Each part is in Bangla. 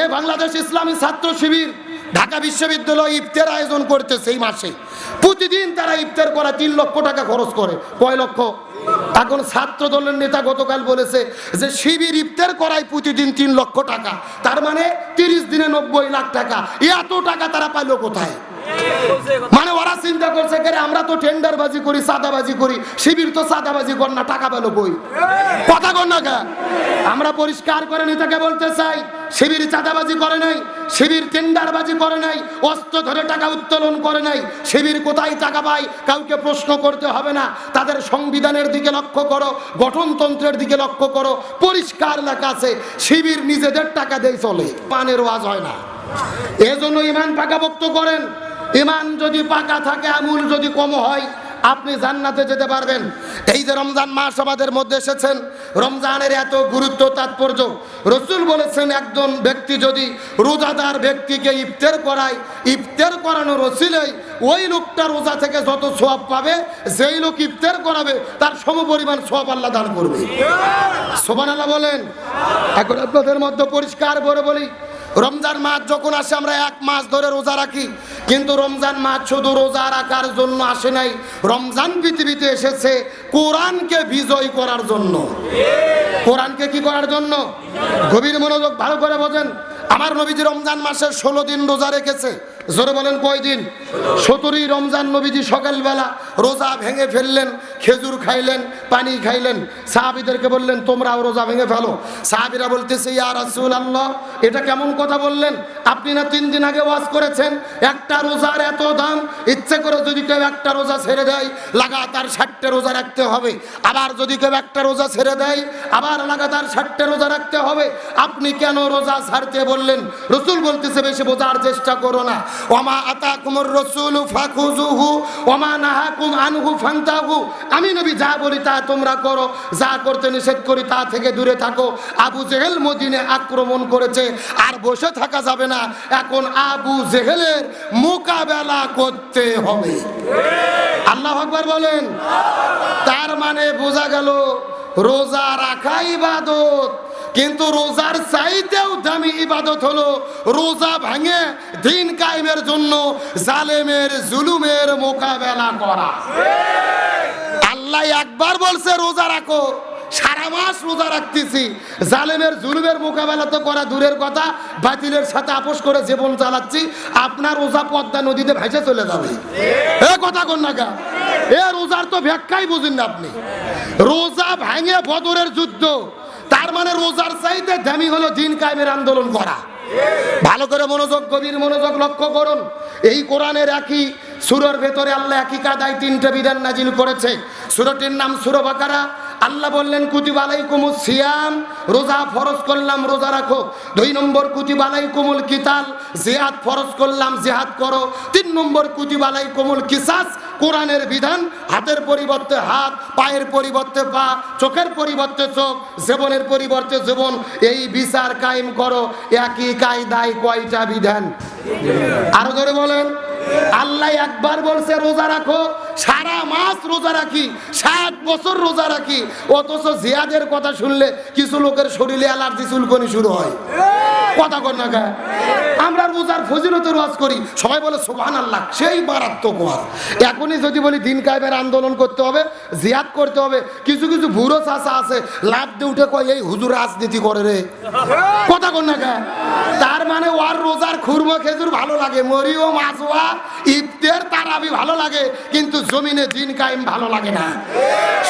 এ বাংলাদেশ ইসলামী ছাত্র শিবির ঢাকা বিশ্ববিদ্যালয় ইফতার আয়োজন করতেছে সেই মাসে। প্রতিদিন তারা ইফতার করা, তিন লক্ষ টাকা খরচ করে। কয় লক্ষ? এখন ছাত্র দলের নেতা গতকাল বলেছে যে শিবির ইফতার করায় প্রতিদিন তিন লক্ষ টাকা। তার মানে তিরিশ দিনে নব্বই লাখ টাকা। এত টাকা তারা পাইল কোথায়? মানে ওরা চিন্তা করছে কে আমরা তো টেন্ডারবাজি করি, সাদাবাজি করি, শিবির তো সাদাবাজি কর না, টাকা পেল কই? কথা কর না আমরা পরিষ্কার করে নেতাকে বলতে চাই? শিবির চাঁদাবাজি করে নাই, শিবির টেন্ডারবাজি করে নাই, অস্ত্র ধরে টাকা উত্তোলন করে নাই, শিবির কোথায় টাকা পায় কাউকে প্রশ্ন করতে হবে না, তাদের সংবিধানের দিকে লক্ষ্য করো, গঠনতন্ত্রের দিকে লক্ষ্য করো, পরিষ্কার লেখা আছে, শিবির নিজেদের টাকা দিয়ে চলে। পানের ওয়াজ হয় না। এজন্য ইমান পাকাপোক্ত করেন। ইমান যদি পাকা থাকে, আমুল যদি কম হয়, আপনি জান্নাতে যেতে পারবেন। এই যে রমজান মাস আমাদের মধ্যে এসেছেন, রমজানের এত গুরুত্ব, তাৎপর্য। রসুল বলেছেন, একজন ব্যক্তি যদি রোজাদার ব্যক্তিকে ইফতের করায়, ইফতের করানো রসিলেই ওই লোকটা রোজা থেকে যত সোয়াব পাবে সেই লোক ইফতের করাবে, তার সমপরিমাণ সোয়াব আল্লাহ দান করবে। সোবান আল্লাহ বলেন। এখন আপনাদের মধ্যে পরিষ্কার করে বলি রমজান মাস যখন আসে, আমরা এক মাস ধরে রোজা রাখি। কিন্তু রমজান মাস শুধু রোজা রাখার জন্য আসে নাই। রমজান পৃথিবীতে এসেছে কোরআনকে বিজয় করার জন্য। কোরআনকে কি করার জন্য? গভীর মনোযোগ ভালো করে বোঝেন। আমার নবীজি রমজান মাসের ষোলো দিন রোজা রেখেছে। জোরে বলেন কয় দিন সতেরোই রমজান নবীজি সকালবেলা রোজা ভেঙে ফেললেন, খেজুর খাইলেন, পানি খাইলেন। সাহাবিদেরকে বললেন, তোমরাও রোজা ভেঙে ফেলো। সাহাবিরা বলতেছে, ইয়া রাসূল আল্লাহ এটা কেমন কথা বললেন? আপনি না তিন দিন আগে ওয়াজ করেছেন, একটা রোজার এত দাম? ইচ্ছে করে যদি কেউ একটা রোজা ছেড়ে দেয়, লাগাতার ষাটটা রোজা রাখতে হবে। আবার যদি কেউ একটা রোজা ছেড়ে দেয়, আবার লাগাতার ষাটটা রোজা রাখতে হবে। আপনি কেন রোজা ছাড়তে বললেন? রসুল বলতেছে, বেশি বোঝার চেষ্টা করো না। ওমা আতা কুমর রসুল ফাকুজুহু ওমা নাহাকুম আনহু ফান্তাহু। আমি নবী যা বলি তা তোমরা করো, যা করতে নিষেধ করি তা থেকে দূরে থাকো। আবু জেহেল মদিনে আক্রমণ করেছে, আর বসে থাকা যাবে না। এখন আবু জেহেলের মোকাবেলা করতে হবে। আল্লাহ আকবার বলেন। তার মানে বোঝা গেল, রোজা রাখা ইবাদত। কিন্তু রোজার চাইতেও দামি ইবাদত হলো রোজা ভাঙে দিন কায়েমের জন্য জালেমের জুলুমের মোকাবেলা করা। আল্লাহ একবার বলছে, রোজা রাখো। সারা মাস রোজা রাখতেছি। জালেমের জুলুমের মোকাবেলা তো করা দূরের কথা, বাতিলের সাথে আপোষ করে জীবন চালাচ্ছি, আপনার রোজা পদ্মা নদীতে ভেসে চলে যাবে। এ কথা কন না গা এ রোজার তো ব্যাখ্যাই বুঝেন না আপনি। রোজা ভাঙে বদরের যুদ্ধ। তার মানে রোজার চাইতে দামি হলো দিন কায়েমের আন্দোলন করা। ভালো করে মনোযোগ, গভীর মনোযোগ লক্ষ্য করুন। এই কোরআনের একই সুরের ভেতরে আল্লাহ একই কাদায় তিনটে বিধান নাজিল করেছে। সুরটির নাম সুর বাকারা। আল্লাহ বললেন কুতিবালাই কুমুল সিয়াম, রোজা ফরজ করলাম, রোজা রাখো। দুই নম্বর কুতিবালাই কুমুল কিতাল, জেহাদ ফরজ করলাম, জেহাদ করো। তিন নম্বর কুতিবালাই কুমুল কিসাস কোরআনের বিধান হাতের পরিবর্তে হাত, পায়ের পরিবর্তে পা, চোখের পরিবর্তে চোখ, জীবনের পরিবর্তে জীবন। এই বিচার কায়েম করো, একই কায়দায় কয়টা বিধান? আরও ধরে বলেন। আল্লাহ একবার বলছে, রোজা রাখো সারা মাস রোজা রাখি, সাত বছর রোজা রাখি, অথচ জিয়াদের কথা শুনলে কিছু লোকের শরীরে অ্যালার্জি চুলকনি শুরু হয়। কথা কর না গা আমরা রোজার ফজিলতের ওয়াজ করি, সবাই বলে সোহান আল্লাহ সেই মারাত্মক ওয়াজ। এখনই যদি বলি, দিন কায়েমের আন্দোলন করতে হবে, জিয়াদ করতে হবে, কিছু কিছু ভুরো চাষা আছে লাভ দিয়ে উঠে কয়, এই হুজুর রাজনীতি করে রে। কথা কর না গা তার মানে ওয়ার রোজার খুরমো খেজুর ভালো লাগে মরিও মাছওয়া ইফতের তারাবি ভালো লাগে, কিন্তু জমিনে দিন কায়েম ভালো লাগে না।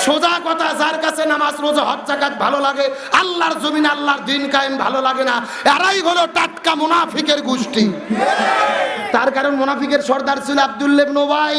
সোজা কথা, যার কাছে নামাজ, রোজা, হজ জাকাত ভালো লাগে, আল্লাহর জমিনে আল্লাহর দিন কায়েম ভালো লাগে না। এরাই হলো টাটকা মুনাফিকের গোষ্ঠী। তার কারণ মুনাফিকের সর্দার ছিল আব্দুল্লেব নোবাই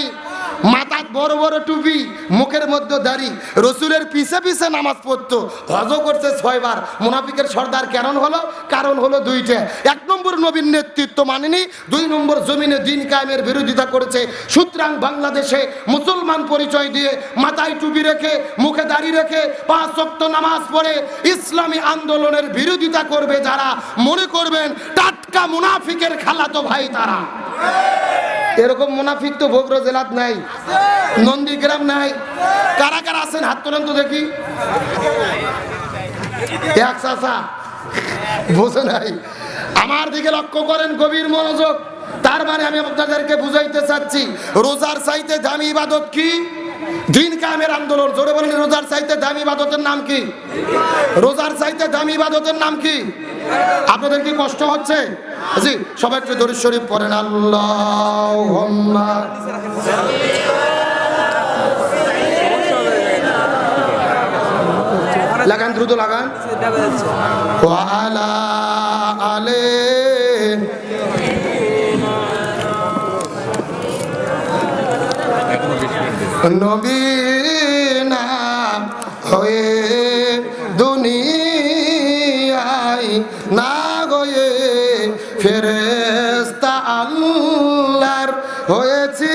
মাথায় বড় বড় টুপি, মুখের মধ্যে দাড়ি। রসুলের পিছে পিছে নামাজ পড়তো। হজ করছে ছয়বার। মুনাফিকের সর্দার কেন হলো? কারণ হলো দুইটা। এক নম্বর নবীন নেতৃত্ব মানেনি, দুই নম্বর জমিনে দিন কায়েমের বিরোধিতা করেছে। সুতরাং বাংলাদেশে মুসলমান পরিচয় দিয়ে মাথায় টুপি রেখে, মুখে দাড়ি রেখে পাঁচ শক্ত নামাজ পড়ে ইসলামী আন্দোলনের বিরোধিতা করবে যারা। মনে করবেন, টাটকা মুনাফিকের খালাতো ভাই তারা। এরকম মুনাফিক তো বগুড়া জেলাত নাই নন্দীগ্রাম নাই। কারা কারা আছেন? হাত তোলেন তো দেখি। বোঝে নাই। আমার দিকে লক্ষ্য করেন গভীর মনোযোগ। তার মানে আমি আপনাদেরকে বুঝাইতে চাচ্ছি, রোজার সাইতে দামি ইবাদত কি? দিন কামের আন্দোলন, জোরে বলেন, রোজার চাইতে দামি ইবাদতের নাম কি? রোজার চাইতে দামি ইবাদতের নাম কি? আপনাদের কি কষ্ট হচ্ছে? জি, সবাই একটু দরিদ শরীফ পড়েন আল্লাহ লাগান, দ্রুত লাগান। ওয়ালা আলে নবীনা হয়ে দুনিয়ায় না গয়ে ফেরেস্তা আল্লাহর হয়েছি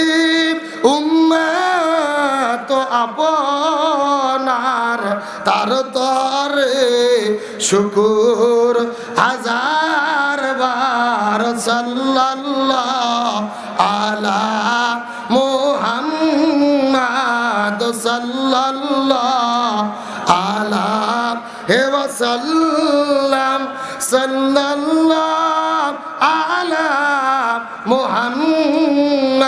উম্মাত আপনার। তার তরে শুকুর হাজার বার সাল্লাল্লাহ ওয়াসাল্লাম সাল্লাল্লাহ আলা মুহাম্মাদ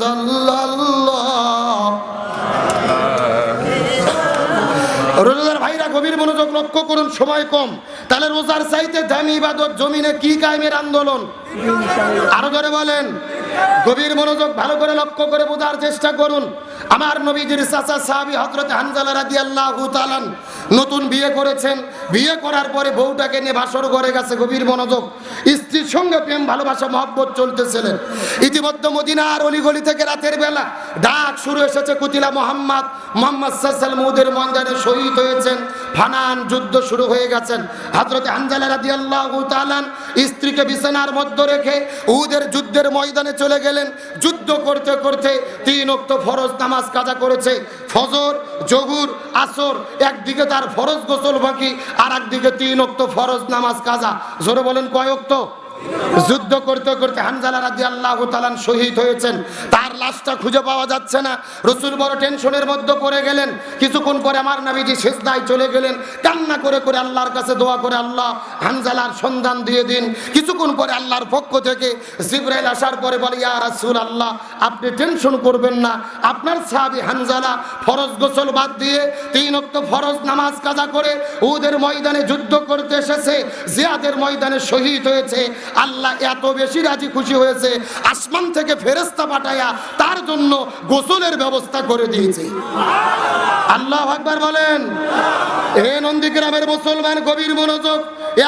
সাল্লাল্লাহ। রোজাদার ভাইরা, গভীর মনোযোগ লক্ষ্য করুন, সময় কম। তাহলে রোজার চাইতে দামি ইবাদত জমিনে কি কায়েমের আন্দোলন? আরও ধরে বলেন। গভীর মনোযোগ ভালো করে লক্ষ্য করে বোঝার চেষ্টা করুন। আমার নবীজির চাচা সাহাবি হজরত হানজালা রাদিয়াল্লাহু তাআলা নতুন বিয়ে করেছেন। বিয়ে করার পরে বউটাকে নিয়ে বাসর ঘরে গেছে, গভীর মনোযোগ। স্ত্রীর সঙ্গে প্রেম, ভালোবাসা, মহব্বত চলতেছিলেন ইতিমধ্যে মদিনার অলিগলি থেকে রাতের বেলা ডাক শুরু এসেছে, কুতিলা মোহাম্মদ মোহাম্মদ সাল্লাল মৌদের ময়দানে শহীদ হয়েছেন। ফানান যুদ্ধ শুরু হয়ে গেছেন। হজরত হানজালা রাদিয়াল্লাহু তাআলা স্ত্রীকে বিছানার মধ্যে রেখে উদের যুদ্ধের ময়দানে চলে গেলেন। যুদ্ধ করতে করতে তিন অক্ত ফরজ নামাজ কাজা করেছে। ফজর, জহুর, আসর, একদিকে তার ফরজ গোসল বাকি আর একদিকে তিন অক্ত ফরজ নামাজ কাজা। জোরে বলেন কয় অক্ত যুদ্ধ করতে করতে হানজালা রাজি আল্লাহ তালান শহীদ হয়েছেন। তার লাশটা খুঁজে পাওয়া যাচ্ছে না। রসুল বড় টেনশনের মধ্যে পড়ে গেলেন। কিছুক্ষণ পরে আমার নাবিজি শেষদায় চলে গেলেন। কান্না করে করে আল্লাহর কাছে দোয়া করে, আল্লাহ, হানজালার সন্ধান দিয়ে দিন। কিছুক্ষণ পরে আল্লাহর পক্ষ থেকে জিব্রাইল আসার পরে বলে, ইয়া রাসূল আল্লাহ আপনি টেনশন করবেন না। আপনার সাহাবী হানজালা ফরজ গোসল বাদ দিয়ে তিন অক্ত ফরজ নামাজ কাজা করে উদের ময়দানে যুদ্ধ করতে এসেছে, জিয়াদের ময়দানে শহীদ হয়েছে। আল্লাহ এত বেশি রাজি খুশি হয়েছে, আসমান থেকে ফেরেস্তা পাঠায়া তার জন্য গোসলের ব্যবস্থা করে দিয়েছে। আল্লাহ আকবার বলেন, এ নন্দীগ্রামের মুসলমান গভীর মনোযোগ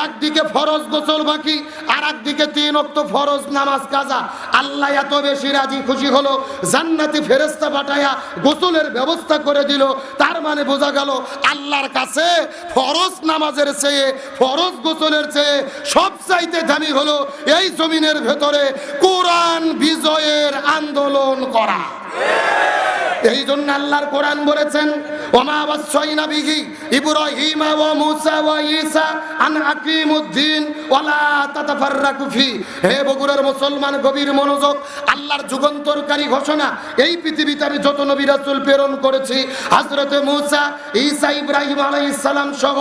একদিকে ফরজ গোসল বাকি আর একদিকে তিন অক্ত ফরজ নামাজ কাজা। আল্লাহ এত বেশি রাজি খুশি হলো, জান্নাতি ফেরেস্তা পাঠায়া গোসলের ব্যবস্থা করে দিল। তার মানে বোঝা গেল, আল্লাহর কাছে ফরজ নামাজের চেয়ে, ফরজ গোসলের চেয়ে সব চাইতে দামি হলো এই জমিনের ভেতরে কোরআন বিজয়ের আন্দোলন করা। এই জন্য আল্লাহর কোরআন বলেছেন গভীর মনোযোগ এই পৃথিবীতে আমি যত প্রেরণ করেছি ঈসা সহ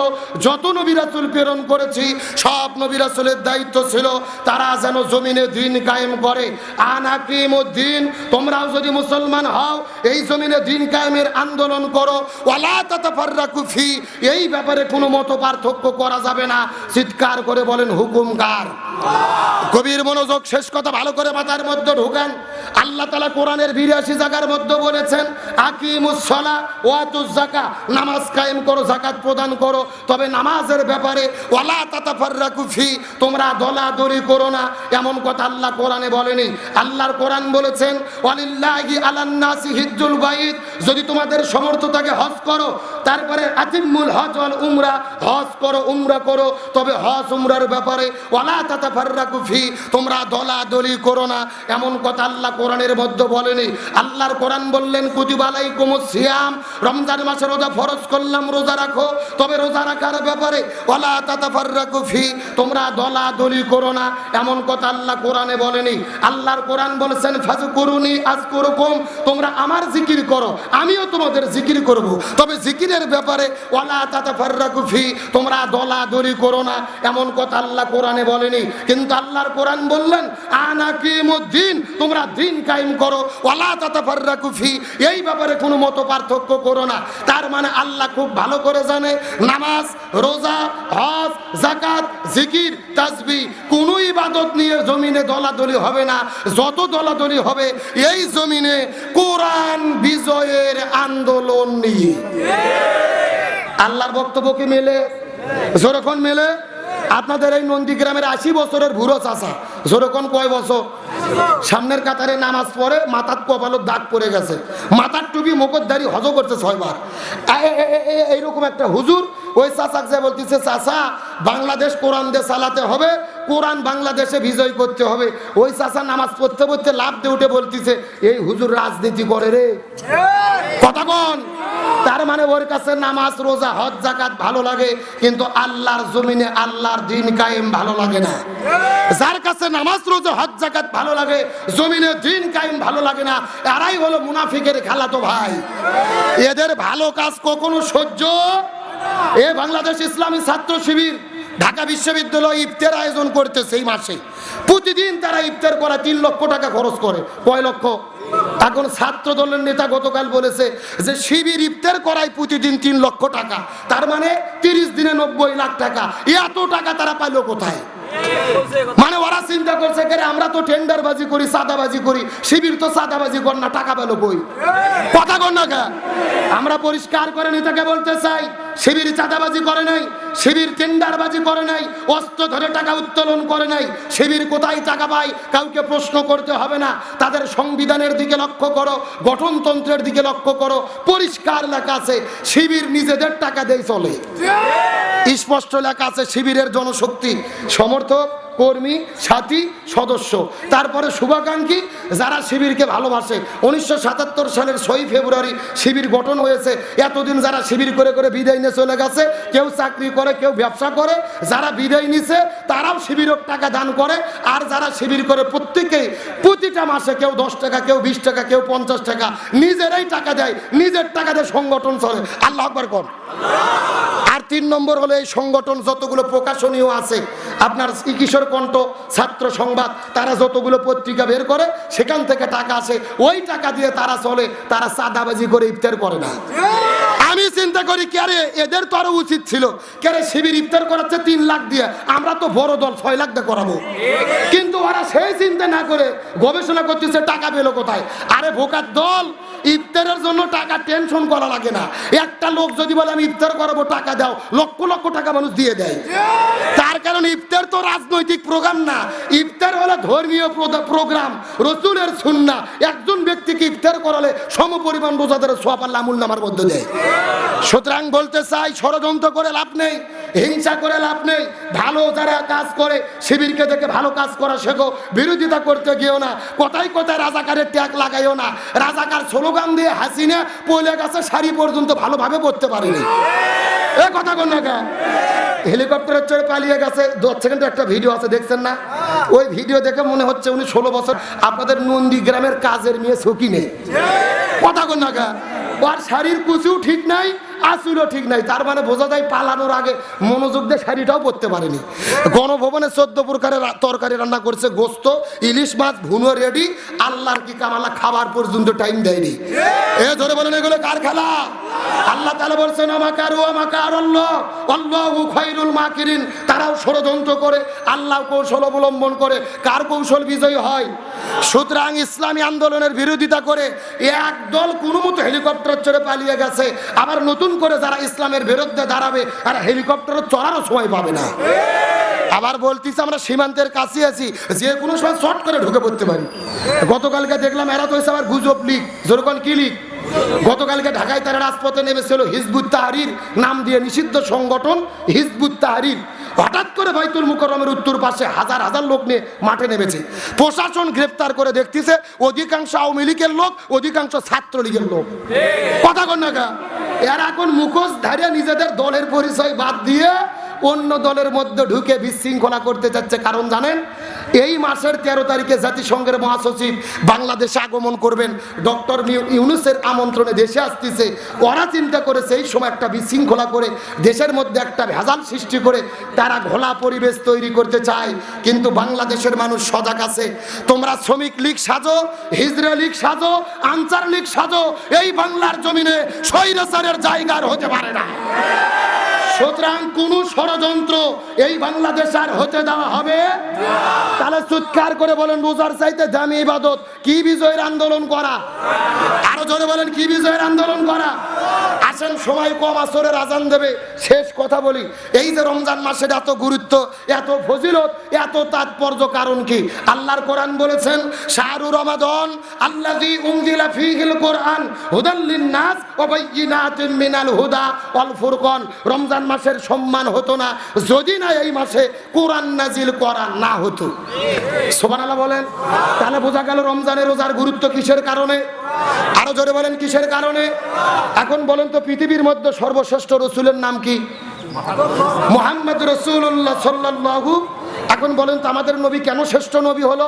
প্রেরণ করেছি, সব দায়িত্ব ছিল তারা যেন জমিনে দিন কায়েম করে। আন আকিমুদ্দিন, তোমরাও যদি মুসলমান হও, এই জমিনে দিন কায়েমের আন্দোলন করো। ওয়ালা তাতাফাররাকু ফি, এই ব্যাপারে কোনো মত পার্থক্য করা যাবে না। চিৎকার করে বলেন হুকুম কার গভীর মনোযোগ, শেষ কথা ভালো করে মাথার মধ্যে ঢুকান। আল্লাহ তালা কোরআনের বিরাশি জায়গার মধ্যে বলেছেন আকিমুসলা ওয়াতুজ জাকা নামাজ কায়েম করো জাকাত প্রদান করো। তবে নামাজের ব্যাপারে, ওয়ালা তাতাফাররাকু ফি, তোমরা দলাদলি করো না। এমন কথা আল্লাহ কোরআনে বলেনি। আল্লাহর কোরআন বলেছেন, ওয়ালিল্লাহি আলান্নাসি হিজুল বাইত যদি তোমাদের সমর্থ থাকে হজ করো তারপরে আতিমুল হজ ওয়াল উমরা, হজ করো, উমরা করো। তবে হজ উমরার ব্যাপারে ওয়ালা তাতাফাররাকু ফি, তোমরা দলাদলি করো না। এমন কথা আল্লাহ কোরআনের মধ্যে বলেনি। আল্লাহর কোরআন বললেন, কুতিবা আলাইকুমুস সিয়াম, রমজান মাসে রোজা ফরজ করলাম, রোজা রাখো। তবে রোজা রাখার ব্যাপারে ওয়ালা তাতাফাররাকু ফি, তোমরা দলাদলি করো না। এমন কথা আল্লাহ কোরআনে বলেনি। আল্লাহর কোরআন বলেছেন, ফাজকুরুনি আজকুরুকুম, তোমরা আমার জিকির করো, আমিও তোমাদের জিকির করব। তবে জিকির দিনের ব্যাপারে তোমরা দলাদলি করো না। এমন কথা আল্লাহ কোরআনে বলেনি। কিন্তু আল্লাহর কোরআন বললেন আনাকিমুদ্দিন তোমরা দিন কায়েম করো। ওয়ালা তাতাফাররাকু ফি, এই ব্যাপারে কোনো মত পার্থক্য করো না। তার মানে আল্লাহ খুব ভালো করে জানে, নামাজ, রোজা, হজ জাকাত জিকির তাসবি, কোনো ইবাদত নিয়ে জমিনে দলাদলি হবে না। যত দলাদলি হবে, এই জমিনে কোরআন বিজয়ের আন্দোলন নিয়ে। আল্লাহর বক্তব্য কি মেলে? যেরকম মেলে? আপনাদের এই নন্দীগ্রামের আশি বছরের ভুরো চাষা যেরকম কয় বছর? সামনের কাতারে নামাজ পড়ে, মাথার কপালত দাগ পড়ে গেছে। মাথার টুপি মুখোদ্দারি হজ করছে ছয়বার। এইরকম একটা হুজুর ওই চাচাক যে বলতেছে, চাচা, বাংলাদেশ কোরআন দিয়ে চালাতে হবে, কোরআন বাংলাদেশে বিজয় করতে হবে। ওই চাচা নামাজ পড়তে পড়তে লাভ দিয়ে উঠে বলতেছে, এই হুজুর রাজনীতি করে রে। কথা কন তার মানে ওর কাছে নামাজ, রোজা, হজ জাকাত ভালো লাগে, কিন্তু আল্লাহর জমিনে আল্লাহর দিন কায়েম ভালো লাগে না। যার কাছে নামাজ, রোজা, হজ জাকাত ভালো লাগে, জমিনে দিন কায়েম ভালো লাগে না, এরাই হলো মুনাফিকের খেলা তো ভাই। এদের ভালো কাজ কখনো সহ্য এ বাংলাদেশ ইসলামী ছাত্র শিবির ঢাকা বিশ্ববিদ্যালয় ইফতার আয়োজন করতেছে এই মাসে। প্রতিদিন তারা ইফতার করা তিন লক্ষ টাকা খরচ করে। কয় লক্ষ? এখন ছাত্র দলের নেতা গতকাল বলেছে যে শিবির ইফতার করায় প্রতিদিন তিন লক্ষ টাকা। তার মানে তিরিশ দিনে নব্বই লাখ টাকা। এত টাকা তারা পাইলো কোথায়? মানে ওরা চিন্তা করছে কে আমরা তো টেন্ডারবাজি করি সাদাবাজি করি, শিবির তো সাদাবাজি কর না, টাকা পেল কই? কথা কর না? আমরা পরিষ্কার করে নেতাকে বলতে চাই, শিবির চাঁদাবাজি করে নাই, শিবির টেন্ডারবাজি করে নাই, অস্ত্র ধরে টাকা উত্তোলন করে নাই, শিবির কোথায় টাকা পায়, কাউকে প্রশ্ন করতে হবে না। তাদের সংবিধানের দিকে লক্ষ্য করো গঠনতন্ত্রের দিকে লক্ষ্য করো পরিষ্কার লেখা আছে শিবির নিজেদের টাকা দিয়ে চলে। স্পষ্ট লেখা আছে শিবিরের জনশক্তি। সমর্থক কর্মী, সাথী, সদস্য। তারপরে শুভাকাঙ্ক্ষী যারা শিবিরকে ভালোবাসে। উনিশশো সাতাত্তর সালের ছয়ই ফেব্রুয়ারি শিবির গঠন হয়েছে। এতদিন যারা শিবির করে করে বিদায় নিয়ে চলে গেছে, কেউ চাকরি করে, কেউ ব্যবসা করে, যারা বিদায় নিছে, তারাও শিবিরক টাকা দান করে। আর যারা শিবির করে প্রত্যেকেই, প্রতিটা মাসে কেউ দশ টাকা, কেউ বিশ টাকা, কেউ পঞ্চাশ টাকা, নিজেরাই টাকা দেয়, নিজের টাকা দিয়ে সংগঠন চলে। আল্লাহ আকবার কর তিন নম্বর হলো এই সংগঠন যতগুলো প্রকাশনীয় আছে, আপনার শ্রী কিশোর কণ্ঠ, ছাত্র সংবাদ, তারা যতগুলো পত্রিকা বের করে, সেখান থেকে টাকা আসে। ওই টাকা দিয়ে তারা চলে, তারা চাঁদাবাজি করে ইফতার করে না। আমি চিন্তা করি ক্যারে এদের তো আরও উচিত ছিল। ক্যারে শিবির ইফতার করাচ্ছে তিন লাখ দিয়ে, আমরা তো বড় দল, ছয় লাখ দিয়ে করাবো। কিন্তু ওরা সেই চিন্তা না করে গবেষণা করতেছে, টাকা পেল কোথায়? আরে ভোকার দল ইফতারের জন্য টাকা টেনশন করা লাগে না। একটা লোক যদি বলে, আমি ইফতার করাবো, টাকা দাও। লক্ষ লক্ষ টাকা মানুষ দিয়ে দেয়। তার কারণ ইফতার তো রাজনৈতিক প্রোগ্রাম না। ইফতার হলো ধর্মীয় প্রোগ্রাম, রসুলের সুন্না। একজন ব্যক্তিকে ইফতার করালে সম পরিমাণ রোজাদারের সোয়াব আল্লাহ আমুল নামার মধ্যে দেয়। সুতরাং বলতে চাই, ষড়যন্ত্র করে লাভ নেই, হিংসা করে লাভ নেই। ভালো যারা কাজ করে, শিবিরকে দেখে ভালো কাজ করা শেখো। বিরোধিতা করতে গিয়েও না। কোথায় কোথায় রাজাকারের ট্যাগ লাগাইও না। রাজাকার স্লোগান দিয়ে হাসিনে পয়লা গাছে, শাড়ি পর্যন্ত ভালোভাবে পড়তে পারেনি। এ কথা কোন না হেলিকপ্টারের চড়ে পালিয়ে গেছে। দশ সেকেন্ডে একটা ভিডিও আছে, দেখছেন না? ওই ভিডিও দেখে মনে হচ্ছে উনি ষোলো বছর আপনাদের নন্দী গ্রামের কাজের মেয়ে সকি নেই। কথা কোন না ওর শাড়ির কুচিও ঠিক নাই আসুরও ঠিক নাই, তার মানে বোঝা যায় পালানোর আগে মনোযোগ দিয়ে শাড়িটাও পরতে পারেনি। গণভবনে চোদ্দ প্রকারের তরকারি রান্না করছে, গোস্ত, ইলিশ মাছ ভুনো রেডি, আল্লাহর কি কামালা, খাবার পর্যন্ত টাইম দেয়নি। এ ধরে বলেন, এগুলো কার খেলা? আল্লাহ তালা বলছেন, আমাকার ও আমাকার খৈরুল মাকিরিন। তারাও ষড়যন্ত্র করে আল্লাহ কৌশল অবলম্বন করে। কার কৌশল বিজয়ী হয়? সুতরাং ইসলামী আন্দোলনের বিরোধিতা করে এক দল কোনো মতো হেলিকপ্টার চড়ে পালিয়ে গেছে। আবার নতুন করে যারা ইসলামের বিরুদ্ধে দাঁড়াবে, আর হেলিকপ্টার চড়ারও সময় পাবে না। আবার বলতেছি, আমরা সীমান্তের কাছে আছি, যে কোনো সময় শর্ট করে ঢুকে পড়তে পারি। গতকালকে দেখলাম এরা তো আবার গুজব লিগ যেরকম কি লিগ গতকালকে ঢাকায় তারা রাজপথে নেমেছিল। হিজবুত তাহারির নাম দিয়ে নিষিদ্ধ সংগঠন হিজবুত তাহারির। হঠাৎ করে বাইতুল মুকরমের উত্তর পাশে হাজার হাজার লোক নিয়ে মাঠে নেমেছে। প্রশাসন গ্রেপ্তার করে দেখতেছে, অধিকাংশ আওয়ামী লীগের লোক, অধিকাংশ ছাত্রলীগের লোক। কথা কন না গা? এরা এখন মুখোশ ধারিয়ে নিজেদের দলের পরিচয় বাদ দিয়ে অন্য দলের মধ্যে ঢুকে বিশৃঙ্খলা করতে যাচ্ছে। কারণ জানেন, এই মাসের তেরো তারিখে জাতিসংঘের মহাসচিব বাংলাদেশে আগমন করবেন। ডক্টর ইউনুসের আমন্ত্রণে দেশে আসতেছে। ওরা চিন্তা করেছে এই সময় একটা বিশৃঙ্খলা করে, দেশের মধ্যে একটা ভেজাল সৃষ্টি করে তারা ঘোলা পরিবেশ তৈরি করতে চায়। কিন্তু বাংলাদেশের মানুষ সজাগ আছে। তোমরা শ্রমিক লীগ সাজো, হিজরা লীগ সাজো, আনসার লীগ সাজো, এই বাংলার জমিনে স্বৈরাচারের জায়গার হতে পারে না। সুতরাং কোন ষড়যন্ত্র এই বাংলাদেশ আর হতে দেওয়া হবে তাহলে চিৎকার করে বলেন, রোজার চাইতে দামি ইবাদত, কি বিজয়ের আন্দোলন করা? আরও জোরে বলেন, কি বিজয়ের আন্দোলন করা? আসেন, সময় কম, আসরের আজান দেবে। শেষ কথা বলি, এই যে রমজান মাসের এত গুরুত্ব, এত ফজিলত, এত তাৎপর্য কারণ কি? আল্লাহর কোরআন বলেছেন, শাহরু রমাদন আল্লাযী উনজিলা ফীহিল কোরআন হুদাল লিন-নাস ওয়া বাইয়িনাতিন মিনাল হুদা ওয়াল ফুরকান। রমজান মাসের সম্মান হতো না। যদি না এই মাসে কোরআন নাজিল করা না হতো। সুবহানাল্লাহ বলেন। তাহলে বোঝা গেল রমজানের রোজার গুরুত্ব কিসের কারণে? আরও জোরে বলেন কিসের কারণে? এখন বলেন তো পৃথিবীর মধ্যে সর্বশ্রেষ্ঠ রসুলের নাম কি? মোহাম্মদ রসুল্লাহ সাল্লাল্লাহু। এখন বলেন তো আমাদের নবী কেন শ্রেষ্ঠ নবী হলো?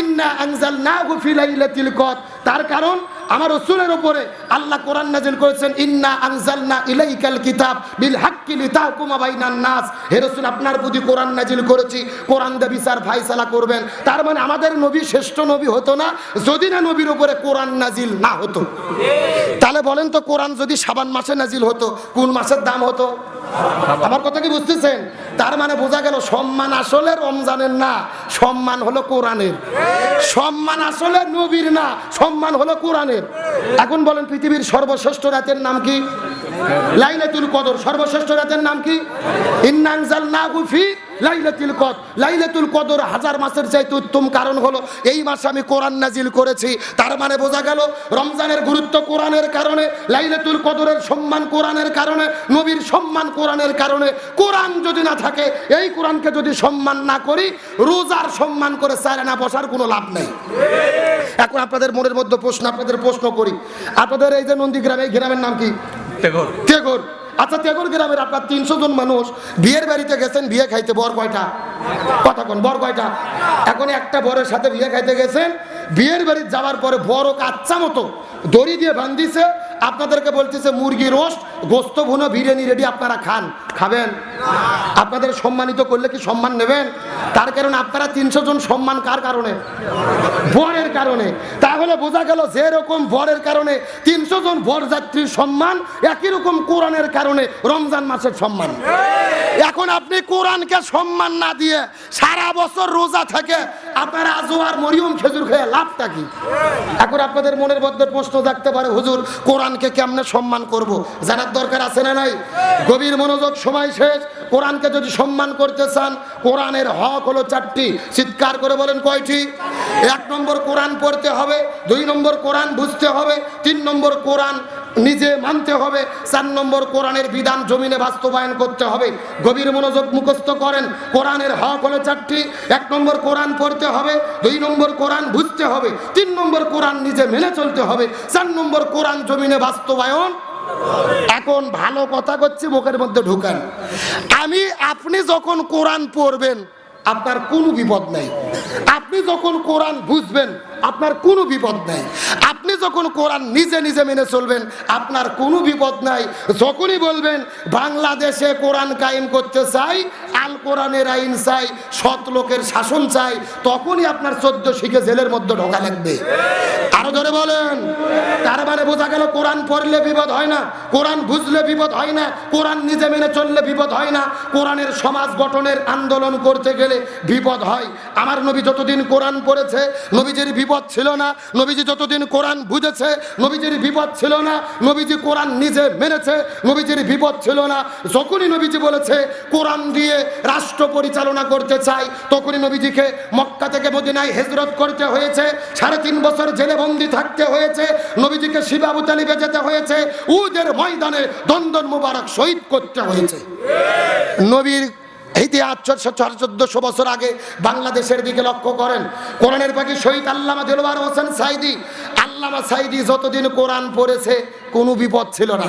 ইন্না আনজালনাহু ফি লাইলাতিল কদর। তার কারণ আমার রসুলের উপরে আল্লাহ কোরআন নাজিল করেছেন ইন্না আনজালনা ইলাইকাল কিতাব বিল হাক্কি লিতাহকুমা বাইনান নাস। হে রাসূল আপনার প্রতি কোরআন নাজিল করেছি কোরআন দিয়ে বিচার ফায়সালা করবেন। তার মানে আমাদের নবী শ্রেষ্ঠ নবী হতো না যদি না নবীর উপরে কোরআন নাজিল না হতো। তাহলে বলেন তো কোরআন যদি সাবান মাসে নাজিল হতো কোন মাসের দাম হতো? আমার কথা কি বুঝতেছেন? তার মানে বোঝা গেল সম্মান আসলে রমজানের না, সম্মান হলো কোরআনের। সম্মান আসলে নবীর না, সম্মান হলো কোরআনের। এখন বলেন, পৃথিবীর সর্বশ্রেষ্ঠ রাতের নাম কি? লাইলাতুল কদর, সর্বশ্রেষ্ঠ রাতের নাম কি? ইন্নাংজাল না গুফি লাইলাতুল কদর লাইলাতুল কদর হাজার মাসের চাইতে উত্তম কারণ হলো এই মাসে আমি কোরআন নাজিল করেছি। তার মানে বোঝা গেল রমজানের গুরুত্ব কোরআনের কারণে লাইলাতুল কদরের সম্মান কোরআনের কারণে নবীর সম্মান কোরআনের কারণে। কোরআন যদি না থাকে এই কোরআনকে যদি সম্মান না করি রোজার সম্মান করে চায় না বসার কোনো লাভ নেই। এখন আপনাদের মনের মধ্যে প্রশ্ন আপনাদের প্রশ্ন করি। আপনাদের এই যে নন্দীগ্রাম এই গ্রামের নাম কি? টেগর। তেগর আচ্ছা তেগর গ্রামের আপনার তিনশো জন মানুষ বিয়ের বাড়িতে গেছেন, বিয়ে খাইতে বর কয়টা? কথা কোন, বর কয়টা? এখন একটা বরের সাথে বিয়ে খাইতে গেছেন বিয়ের বাড়ি যাওয়ার পরে বড় কাচ্চা মতো দড়ি দিয়ে বান্ধিছে, আপনাদেরকে বলতেছে, মুরগি রোস্ট, গোস্ত ভুনো, বিরিয়ানি রেডি আপনারা খান। খাবেন? আপনাদের সম্মানিত করলে কি সম্মান নেবেন? তার কারণে আপনারা তিনশো জন সম্মান কার কারণে? বরের কারণে। তাহলে বোঝা গেল যে রকম বরের কারণে তিনশো জন বরযাত্রীর সম্মান একই রকম কোরআনের কারণে রমজান মাসের সম্মান। এখন আপনি কোরআনকে সম্মান না দিয়ে সারা বছর রোজা থাকে আপনারা আজও আর মরিয়ম খেজুর খেয়ে লাভটা কি? এখন আপনাদের মনের মধ্যে প্রশ্ন থাকতে পারে, হুজুর, কোরআনকে কেমনে সম্মান করব? জানার দরকার আছে না নাই? গভীর মনোযোগ, সময় শেষ। কোরআনকে যদি সম্মান করতে চান, কোরআনের হক হলো চারটি। চিৎকার করে বলেন কয়টি? এক নম্বর কোরআন পড়তে হবে, দুই নম্বর কোরআন বুঝতে হবে, তিন নম্বর কোরআন নিজে মানতে হবে, চার নম্বর কোরআনের বিধান জমিনে বাস্তবায়ন করতে হবে। গভীর মনোযোগ মুখস্থ করেন, কোরআনের হক হলো চারটি। এক নম্বর কোরআন পড়তে হবে, দুই নম্বর কোরআন বুঝতে হবে, তিন নম্বর কোরআন নিজে মেনে চলতে হবে, চার নম্বর কোরআন জমিনে বাস্তবায়ন এখন ভালো কথা করছি, মুখের মধ্যে ঢুকান। আমি, আপনি যখন কোরআন পড়বেন, আপনার কোনো বিপদ নাই। আপনি যখন কোরআন বুঝবেন আপনার কোনো বিপদ নাই। আপনি যখন কোরআন নিজে নিজে মেনে চলবেন, আপনার কোনো বিপদ নাই। যখনই বলবেন, বাংলাদেশে কোরআন কায়েম করতে চাই, আল কোরআনের আইন চাই, সৎ লোকের শাসন চাই, তখনই আপনার চোদ্দ শিখে জেলের মধ্যে ঢোকা লাগবে। আরও ধরে বলেন। তার মানে বোঝা গেল, কোরআন পড়লে বিপদ হয় না, কোরআন বুঝলে বিপদ হয় না, কোরআন নিজে মেনে চললে বিপদ হয় না। কোরআনের সমাজ গঠনের আন্দোলন করতে গেলে বিপদ হয়। আমার নবী যতদিন কোরআন পড়েছে, নবীজির বিপদ ছিল না। নবীজি যতদিন কোরআন বুঝেছে নবীজির বিপদ ছিল না। নবীজি কোরআন নিজে মেনেছে নবীজির বিপদ ছিল না। যখনই নবীজি বলেছে কোরআন দিয়ে রাষ্ট্র পরিচালনা করতে চাই তখনই নবীজিকে মক্কা থেকে মদিনায় হেজরত করতে হয়েছে। সাড়ে তিন বছর জেলে বন্দি থাকতে হয়েছে। নবীজিকে শিবাবু তালিবে যেতে হয়েছে। উদের ময়দানে দন্দন মুবারক শহীদ করতে হয়েছে। নবীর ইতিহাস চোদ্দশো বছর আগে বাংলাদেশের দিকে লক্ষ্য করেন। কোরআনের পাখি শহীদ আল্লামা দিলবার হোসেন সাইদি। আল্লামা সাইদি যতদিন কোরআন পড়েছে, কোনো বিপদ ছিল না।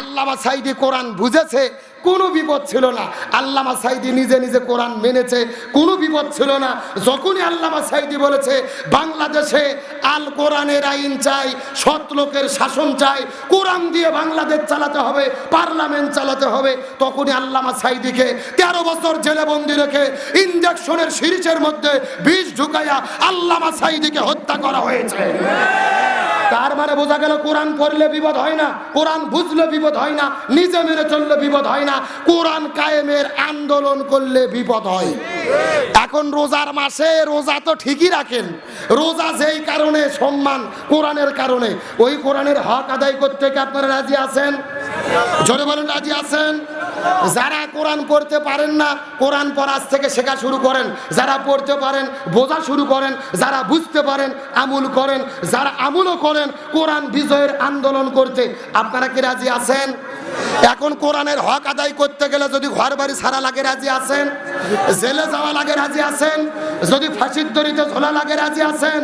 আল্লামা সাইদি কোরআন বুঝেছে কোনো বিপদ ছিল না। আল্লামা সাইদি নিজে নিজে কোরআন মেনেছে, কোনো বিপদ ছিল না। যখনই আল্লামা সাইদি বলেছে, বাংলাদেশে আল কোরআনের আইন চাই, সৎ লোকের শাসন চাই, কোরআন দিয়ে বাংলাদেশ চালাতে হবে, পার্লামেন্ট চালাতে হবে, তখনই আল্লামা সাইদিকে তেরো বছর জেলে বন্দি রেখে ইঞ্জেকশনের সিরিজের মধ্যে বিষ ঢুকাইয়া আল্লামা সাইদিকে হত্যা করা হয়েছে। তার মানে বোঝা গেল কোরআন পড়লে বিপদ হয় না, কোরআন বুঝলে বিপদ হয় না, নিজে মেনে চললে বিপদ হয় না, কোরআন কায়েমের আন্দোলন করলে বিপদ হয়। এখন রোজার মাসে রোজা তো ঠিকই রাখেন, রোজা যেই কারণে সম্মান কোরআনের কারণে, ওই কোরআনের হক আদায় করতে আপনারা রাজি আছেন? জোরে বলেন, রাজি আছেন? যারা কোরআন পড়তে পারেন না, কোরআন পড়ার থেকে শেখা শুরু করেন, যারা পড়তে পারেন, বোঝা শুরু করেন, যারা বুঝতে পারেন, আমুল করেন, যারা আমুলও করেন, কোরআন বিজয়ের আন্দোলন করতে আপনারা কি রাজি আছেন? এখন কোরআনের হক আদায় করতে গেলে যদি ঘর বাড়ি সারা লাগে রাজি আছেন, জেলে যাওয়া লাগে রাজি আছেন, যদি ফাঁসির দড়িতে ঝোলা লাগে রাজি আছেন,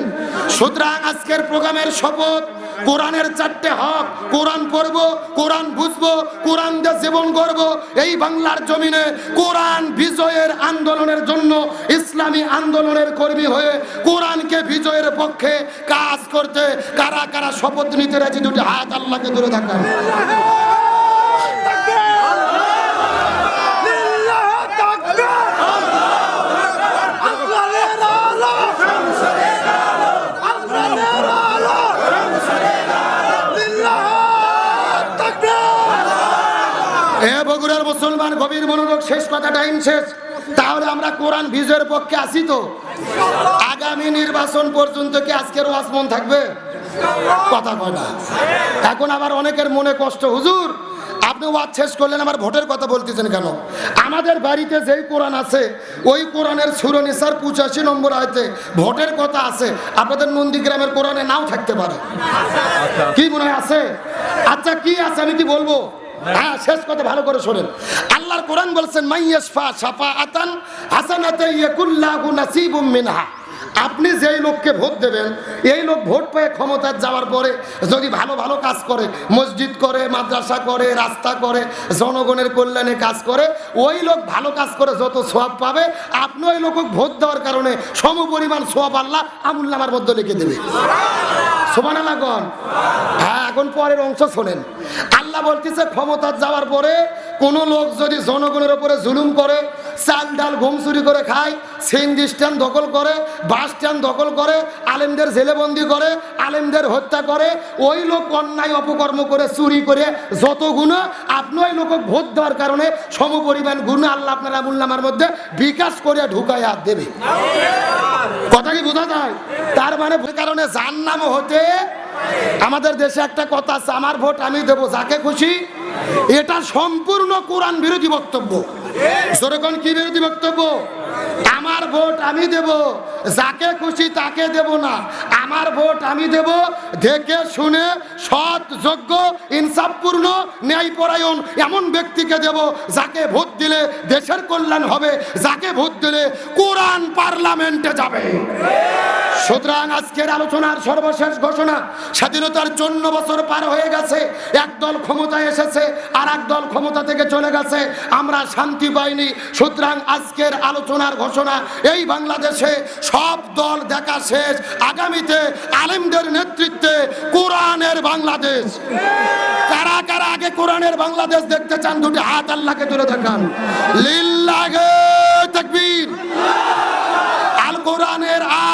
সুতরাং আজকের প্রোগ্রামের শপথ কোরআনের চারটে হক, কোরআন পড়ব, কোরআন বুঝব, কোরআন দিয়ে জীবন গড়ব, এই বাংলার জমিনে কোরআন বিজয়ের আন্দোলনের জন্য ইসলামী আন্দোলনের কর্মী হয়ে কোরআনকে বিজয়ের পক্ষে কাজ করতে কারা কারা শপথ নিতে রাজি, দুটি হাত আল্লাহকে ধরে থাকান। বগুড়ার মুসলমান গভীর মনোযোগ শেষ কথা টাইম শেষ। তাহলে আমরা কোরআন বিজয়ের পক্ষে আসি তো? আগামী নির্বাচন পর্যন্ত কি আজকের ওয়াজ মন থাকবে? কথা কয় না। এখন আবার অনেকের মনে কষ্ট। হুজুর আপনি ওয়াজ শেষ করলেন আমার ভোটের কথা বলতেছেন কেন? আমাদের বাড়িতে যেই কোরআন আছে ওই কোরআনের সুরনিসার পঁচাশি নম্বর আয়তে ভোটের কথা আছে আপনাদের নন্দীগ্রামের কোরআনে নাও থাকতে পারে। কি মনে হয় আছে? আচ্ছা কি আছে আমি কি বলব? হ্যাঁ শেষ কথা ভালো করে শোনেন। আল্লাহর কোরআন বলছেন মাইয়াসফা সাফা আতান হাসানাতে ইয়াকুল্লাহু নাসিবুম মিনহা। আপনি যেই লোককে ভোট দেবেন, এই লোক ভোট পেয়ে ক্ষমতার যাওয়ার পরে যদি ভালো ভালো কাজ করে, মসজিদ করে, মাদ্রাসা করে, রাস্তা করে, জনগণের কল্যাণে কাজ করে, ওই লোক ভালো কাজ করে যত সোয়াব পাবে, আপনি ওই লোক ভোট দেওয়ার কারণে সম পরিমাণ সোয়াব আল্লাহ আমুল্লামার মধ্যে লিখে দেবে। হ্যাঁ এখন পরের অংশ শোনেন। আল্লাহ বলতেছে, ক্ষমতার যাওয়ার পরে কোন লোক যদি জনগণের উপরে জুলুম করে, চাল ডাল ঘুম চুরি করে খায় সিএনজি স্ট্যান্ড দখল করে, বাস স্ট্যান্ড দখল করে, আলেমদের জেলেবন্দি করে, আলেমদের হত্যা করে, ওই লোক অন্যায় অপকর্ম করে, চুরি করে, যত গুণ আপনি ওই লোক ভোট দেওয়ার কারণে সমপরিমাণ গুণ আল্লাহ আপনার আমুল্লামার মধ্যে বিকাশ করে ঢুকাইয়া দেবে। কথা কি বোঝা যায়? তার মানে কারণে যার নাম হতে আমাদের দেশে একটা কথা আছে, আমার ভোট আমি দেবো, যাকে খুশি। এটা সম্পূর্ণ কোরআন বিরোধী বক্তব্য। যেরকম কি বিরোধী বক্তব্য? আমার ভোট আমি দেব, যাকে খুশি তাকে দেব না। আমার ভোট আমি দেব, দেখে শুনে সৎ, যোগ্য, ইনসাফপূর্ণ, ন্যায়পরায়ণ এমন ব্যক্তিকে দেব যাকে ভোট দিলে দেশের কল্যাণ হবে, যাকে ভোট দিলে কোরআন পার্লামেন্টে যাবে। সুতরাং আজকের আলোচনার সর্বশেষ ঘোষণা, স্বাধীনতার জন্য বছর পার হয়ে গেছে, একদল ক্ষমতায় এসেছে আর এক দল ক্ষমতা থেকে চলে গেছে, আমরা শান্তি পাইনি। সুতরাং আজকের আলোচনার ঘোষণা, এই বাংলাদেশে সব দল দেখা শেষ। আগামীতে আলেমদের নেতৃত্বে কোরআনের বাংলাদেশ। কারা কারা আগে কোরআনের বাংলাদেশ দেখতে চান, দুটি হাত আল্লাহকে তুলে দেখান। লিল্লাহে তাকবীর। আল কোরআনের আলো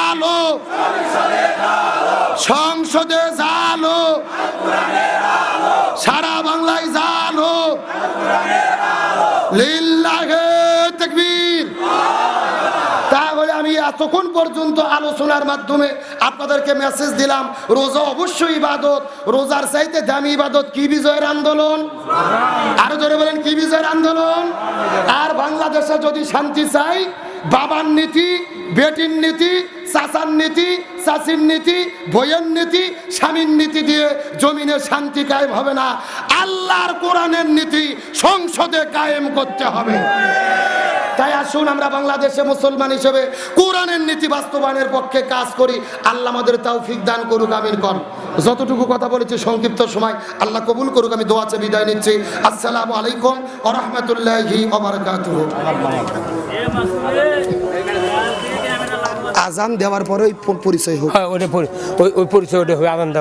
সংসদে জালো সারা বাংলায় তাহলে আমি এতক্ষণ পর্যন্ত আলোচনার মাধ্যমে আপনাদেরকে মেসেজ দিলাম, রোজা অবশ্যই ইবাদত, রোজার চাইতে দামি ইবাদত কি বিজয়ের আন্দোলন? আরও ধরে বলেন, কি বিজয়ের আন্দোলন? আর বাংলাদেশে যদি শান্তি চাই, বাবার নীতি বেটির নীতি, চাচার নীতি, চাচির নীতি, বইয়ের নীতি, স্বামীর নীতি দিয়ে জমিনে শান্তি কায়েম হবে না। আল্লাহর কোরআনের নীতি সংসদে কায়েম করতে হবে। তাই আসুন আমরা বাংলাদেশে মুসলমান হিসেবে কোরআনের নীতি বাস্তবায়নের পক্ষে কাজ করি। আল্লাহ আমাদের তৌফিক দান করুক, আমিন কর। যতটুকু কথা বলেছি সংক্ষিপ্ত সময়, আল্লাহ কবুল করুক, আমি দোয়াচে বিদায় নিচ্ছি। আসসালামু আলাইকুম ও রহমতুল্লাহি আজান দেওয়ার পরে ওই পরিচয় হোক। হ্যাঁ পরি- ওই পরিচয় ওটা হবে আনন্দ